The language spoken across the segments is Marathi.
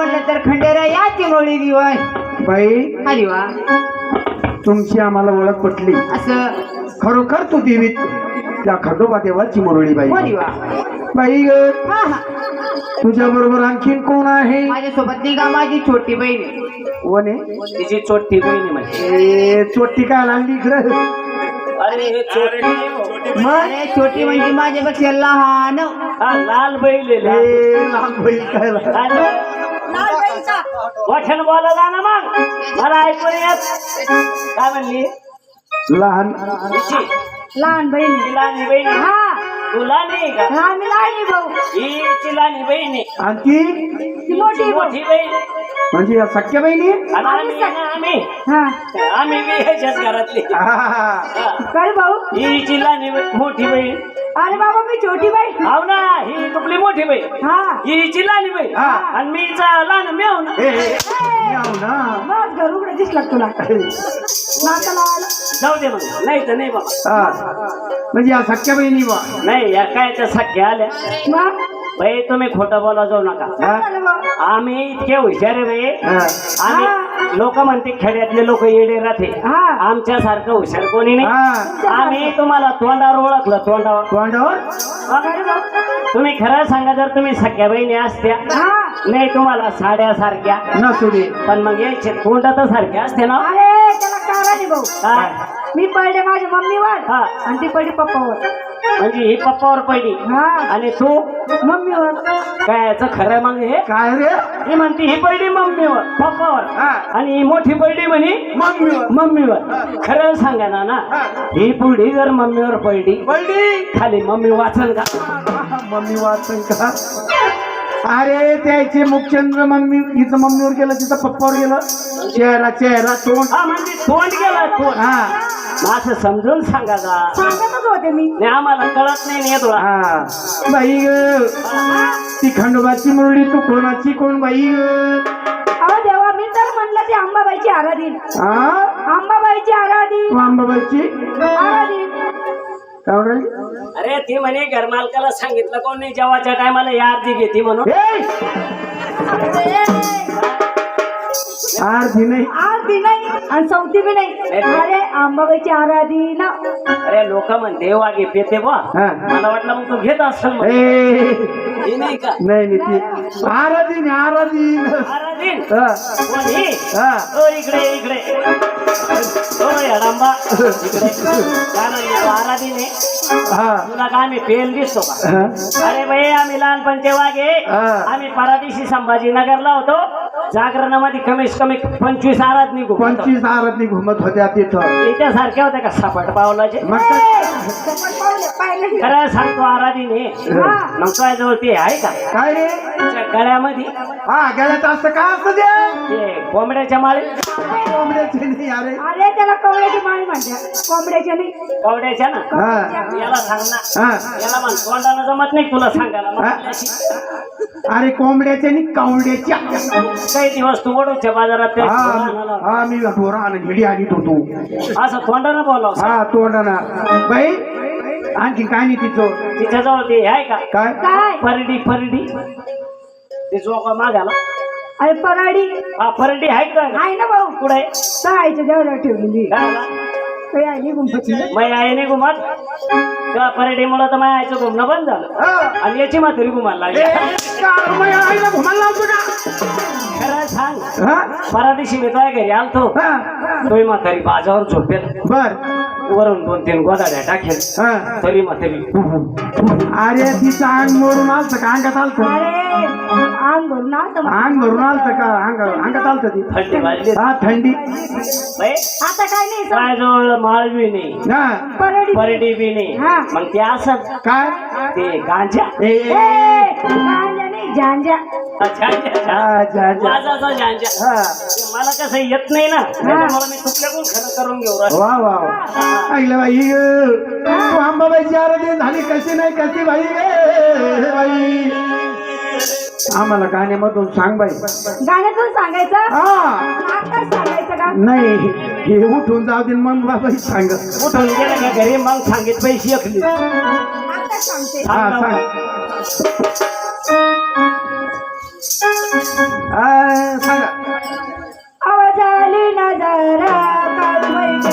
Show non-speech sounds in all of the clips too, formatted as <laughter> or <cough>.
म्हटलं तर खंडेरा या चिंगोळी दिवस. बाई आली वा. तुमची आम्हाला ओळख पटली. असं. खरोखर तू देवी त्या खंडोबा देवाची मुरळी बाई. बोली वा बाई हा हा. तुझ्या बरोबर आणखीन कोण आहे? माझ्यासोबत ती का माझी छोटी बहीण आहे. वने? तिची चोट्टी बहिणी म्हणजे ए चोट्टी काय लागली इकडं? अरे हे मग अरे छोटी म्हणजे माझ्यापेक्षा लहान. हा लाल बैल आहे, लाल. ए लहान बाई काय लागली? मोठ्यानं बोलायला ना मग. मला ऐकून येत. काय म्हणली? लहान. तिची लहान बहीण. ती लहानी बहिणी. हा. तुला नाही का? आम्ही लहान भाऊ. ही लहानी बहिणी आणि ती? ती मोठी भाऊ मोठी बहीण. म्हणजे या सख्या बहिणी? आणि आम्ही ना, आम्ही. हा. आम्ही बी ह्याच्याच घरातली. हा. कर भाऊ? लहानी बहीण- मोठी बहीण. अरे बाबा मी छोटी बहीण हाव ना ही तुपली मोठी बहीण हा. हिची लहानी बहीण हा. आणि मी लहान मी ना. ए, ना. बस घर उघडं दिसला तुला. लावायला. जाऊ दे मग नाही तर नाही बाबा. हा. म्हणजे या सख्या बहिणी बा. नाही या काय त्या सख्या आल्या? मग? बाई तुम्ही खोटं बोला जाऊ नका. हा? आम्ही इतके हुशार आहे बाई. आम्ही लोक म्हणते खेड्यातले लोक येडे राहते. आमच्या सारखं हुशार कोणी नाही. आम्ही तुम्हाला तोंडावर ओळखलं तोंडावर. तोंडावर. तुम्ही खरं सांगा जर तुम्ही सख्या बहिणी असत्या नाही तुम्हाला साड्या सारख्या नसू पण मग यायचे तोंड तर सारखे असते ना? आहे भाऊ. मी पडले माझ्या मम्मीवर हा. आणि ती पडली पप्पावर. म्हणजे ही पप्पावर पडली हा. आणि तू? मम्मीवर. काय याचं खरं मग? हे काय रे? ही म्हणती ही पडली मम्मीवर पप्पावर. हा. आणि ही मोठी पडली म्हणे मम्मीवर. मम्मीवर. खरं सांगा ना ना हा. पुढी जर मम्मीवर पडली बळडी खाली मम्मी वाचन का? मम्मी वाचन का? अरे त्याचे मुखचंद्र मम्मी इथं मम्मीवर गेलं तिथं पप्पावर गेलं. चेहरा चेहरा तोंड. हा म्हणजे तोंड गेला तोंड. हा. मग असं समजून सांगा का सांगतच होते मी. नाही आम्हाला कळत नाही नाही तुला. हा. बाई ग. ती खंडोबाची मुरळी तू कोणाची कोण बाई ग? अहो देवा मी तर म्हणलं ती अंबाबाईची आराधीन हा अंबाबाईची आराधीन अंबाबाईची? काय म्हणाली? अरे ती म्हणे घरमालकाला सांगितलं कोण नाही जेवाच्या टायमाला या आरती घेते म्हणून. ए! आरती नाही. आरती नाही. आणि चौथी बी नाही. अरे अंबाबाईची आराधीन अरे लोक म्हणते वागे पेते बा. हा. मला वाटलं मग तू घेत असेल म्हणे. ए. ही नाही का? नाही नाही ती आराधीन आराधीन. आराधीन? हा. कोणी? हा. ओ इकडे इकडे. ओ याडांबा. इकडे. काय म्हणली तू आराधीन आहे. हा. तुला काय आम्ही पेल दिसतो का? हा. अरे बाई आम्ही लहानपणचे वागे. हा. आम्ही परादिशी संभाजीनगरला होतो. जागरणामध्ये कमीत कमी पंचवीस आराध निघू. पंचवीस आरती घुमत होत्या तिथं. याच्या सारख्या होत्या का सपाट पावलाचे? मग काय? खरं सांगतो आराधीने. हा. मग काय जवळ ते आहे का? काय रे? त्याच्या गळ्यामध्ये. हा गेल्यात असं काय असं दे ते कोंबड्याच्या माळे. कोंबड्याचे नाही अरे. अरे त्याला कवड्याची माळी म्हणतात कोंबड्याच्या नाही. कोंबड्याच्या ना? हा याला सांग ना. हा. याला म्हण तोंडानं जमत नाही तुला सांगायला. मग हा? अरे कोंबड्याच्या आणि कावड्याच्या काही दिवस तू वडूच्या बाजारात ते हा. हा मी बोरा आणि घडी आणत होतो असं तोंडानं बोलाव हा तोंडाना. बाई आणखी काय नाही तिचं तिच्याजवळ ते आहे का? काय? काय? परडी परडी. ते जोका मागाला अरे पराडी. हा परडी आहे का? आहे ना भाऊ. कुठे सहायच्या देवाला ठेवलेली. काय? काही आहे नाही घुमत. तर माझ्या आईचं घुमणं बंद झालं. हा. आणि याची म्हातारी घुमायला लागली. खरं सांग. हा? परादिशी मी तुझ्या घरी आलतो. हा. तोही म्हातारी बाजावर झोपेल. बर. वरून दोन तीन गोदाड्या टाकेल. हा. तरी म्हातारी अरे तिचं अंग मोडून आलत का? अंगात आलत? अरे अंग भरून. अंग आलत का? अंग अंगात आलत ती. थंडी वाजली. हा थंडी. बाई, आता काय नाही सर. माझ्याजवळ माळ बी नाही. हा. परडी परडी बी नाही. हा. मग ते असं काय? ते गांजा. नाही झांजा. अच्छा, अच्छा. जा, जा. माझाचा गांजा. मला कसं येत नाही ना. त्याच्यामुळे मी तुपल्याकडून खरं करून घेऊ. वा वा वा. ऐकलं बाई. ग. तू आंबाबाईची आराधना झाली. कशी नाही कशी बाई? बाई. आम्हाला गाण्यामधून सांग बाई. गाण्यातून सांगायचं? हा. आता सांगायचं का? नाही हे उठून जाऊ दे मग बाबाई सांग. उठून गेलं का घरी? मग सांगित पैसे ऐकली आता सांगते. हा सांग सांग. आ, सांगा. आवाज आली घ्यावा आवाज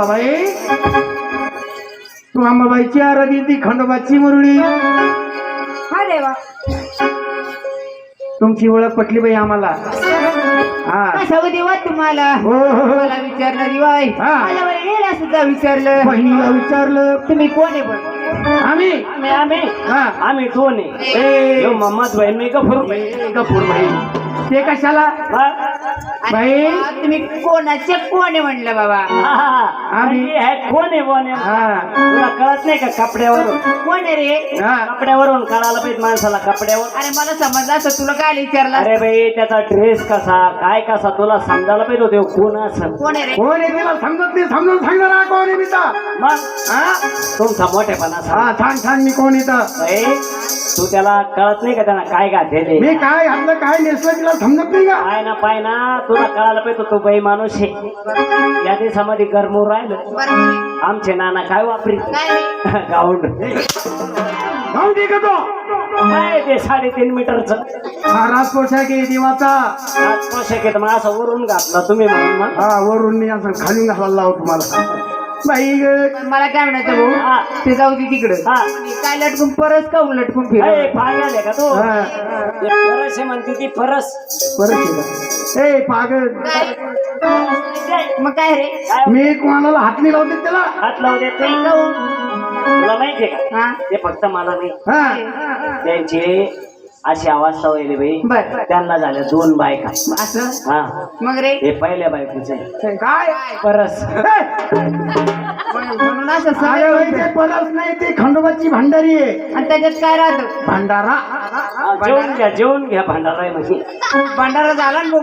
वा रे वा बाई तू अंबाबाईची आराधी ती खंडोबाची मुरळी. वा तुमची ओळख पटली बाई आम्हाला. हा. कशावर देवा तुम्हाला. हो हो, हो. मला विचारलं दिवाय हा. मला वहिनीला सुद्धा विचारलं. बहिणीला विचारलं. तुम्ही कोण आहे आम्ही. आम्ही आम्ही. हा. आम्ही दोन आहे. ए, मोहम्मद भाई मी बाई. ते कशाला? बाई. तुम्ही कोणाचे कोण आहे म्हणलं बाबा? आम्ही हे कोण आहे हा. तुला कळत नाही का कपड्यावरून? कोण आहे रे? हा. कपड्यावरून कळायला पाहिजे माणसाला कपड्यावर अरे मला समजलं असं तुला काय विचारलं अरे बाई त्याचा ड्रेस कसा काय कसा तुला समजायला पाहिजे होते कोण असं? कोण आहे रे? कोण आहे तिला समजत नाही समजून सांगणार ना कोण आहे मी तर? मग? हा? तुमचा मोठेपणा सांग. हा छान छान मी कोण येतं बाई तू त्याला कळत नाही का त्यांना काय घातलेले मी काय आपलं काय नेसलं तिला समजत नाही का? पाय ना पाय ना तुला कळायला पाहिजे तू बाई माणूस आहे. या दिवसामध्ये गरमूर राहिलं. आमचे नाना काय वापरी? <laughs> गाऊंड. का तो? काय ते साडेतीन मीटरचं? हा राज पोशाख आहे देवाचा. आज पोशाख आहे तर मग असं वरून घातला तुम्ही म्हणून मग? हा वरून मी असं खालून घालायला लावू तुम्हाला. बाई ग, पण मला काय म्हणायचं भाऊ? हा. ते जाऊ दे तिकडं. हा. काय लटकून परत का लटकून फिर पागल आहे का तू? हा, फरस आहे म्हणते ती फरस परत. ए पागल. मग काय रे? काय? मी कोणाला हात नाही लावते त्याला. हात लावू देत नाही तुला माहितीये का? हा. ते फक्त मला नाही. हा. त्यांचे अशी अवस्था होईल बाई. बर. त्यांना झाल्या दोन बायका. असं? हा. मग रे? हे पहिल्या बायकोचे काय? परस. म्हणून असं अरे ते पलस नाही ती खंडोबाची भांडारी आहे. आणि त्याच्यात काय राहतं? भांडारा. जेवून घ्या जेवून घ्या भांडारा आहे म्हणजे. भंडारा झाला ना